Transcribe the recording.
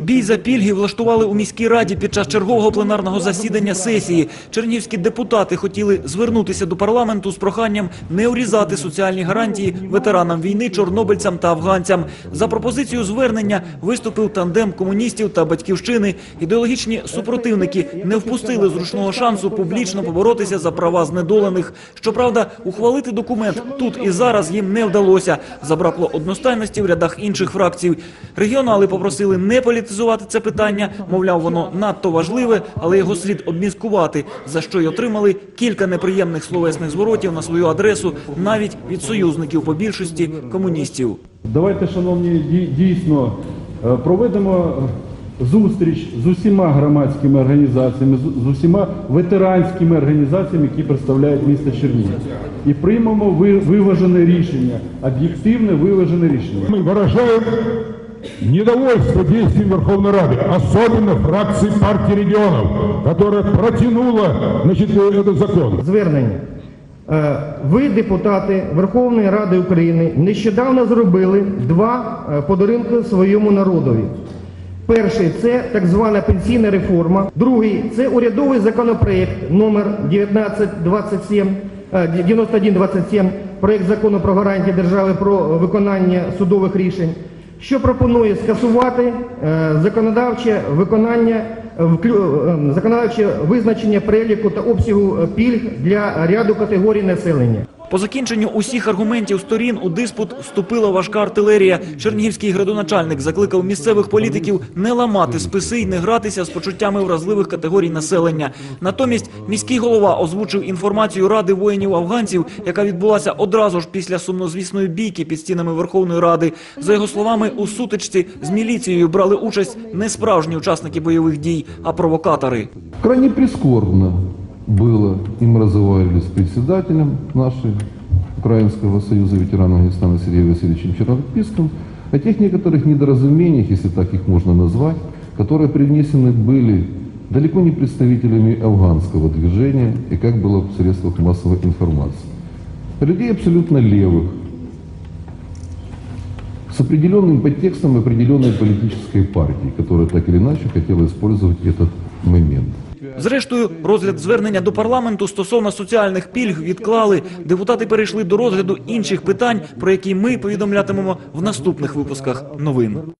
Бій за пільги влаштували у міській раді під час чергового пленарного засідання сесії. Чернігівські депутати хотіли звернутися до парламенту з проханням не урізати соціальні гарантії ветеранам війни, чорнобильцям та афганцям. За пропозицію звернення виступив тандем комуністів та батьківщини. Ідеологічні супротивники не впустили зручного шансу публічно поборотися за права знедолених. Щоправда, ухвалити документ тут і зараз їм не вдалося. Забракло одностайності в рядах інших фракцій. Регіонали попросили не політизувати це питання. Мовляв, воно надто важливе, але його слід обміскувати, за що й отримали кілька неприємних словесних зворотів на свою адресу, навіть від союзників по більшості комуністів. Давайте, шановні, дій- дійсно е, проведемо зустріч з усіма громадськими організаціями, з- усіма ветеранськими організаціями, які представляють місто Чернігів. І приймемо ви- виважене рішення, об'єктивне виважене рішення. Мы выражаем недовольство действием Верховной Рады, особенно фракции партии регионов, которая протянула значит, этот закон. Звернення. Е, Ви, депутати Верховної Ради України, нещодавно зробили два е, подарунки своєму народові. Перший це так звана пенсійна реформа. Другий це урядовий законопроект номер 1927, е, 9127, проект закону про гарантії держави про виконання судових рішень, що пропонує скасувати е, законодавче виконання е, е, законодавче визначення переліку та обсягу пільг для ряду категорій населення. По закінченню усіх аргументів сторін у диспут вступила важка артилерія. Чернігівський градоначальник закликав місцевих політиків не ламати списи й не гратися з почуттями вразливих категорій населення. Натомість міський голова озвучив інформацію Ради воїнів-афганців, яка відбулася одразу ж після сумнозвісної бійки під стінами Верховної Ради. За його словами, у сутичці з міліцією брали участь не справжні учасники бойових дій, а провокатори. Крайне прискорбно было, и мы разговаривали с председателем нашей Украинского союза ветеранов Афганистана Сергеем Васильевичем Чернописком о тех некоторых недоразумениях, если так их можно назвать, которые привнесены были далеко не представителями афганского движения и как было в средствах массовой информации. Людей абсолютно левых, с определенным подтекстом определенной политической партии, которая так или иначе хотела использовать этот момент. Зрештою, розгляд звернення до парламенту стосовно соціальних пільг відклали. Депутати перейшли до розгляду інших питань, про які ми повідомлятимемо в наступних випусках новин.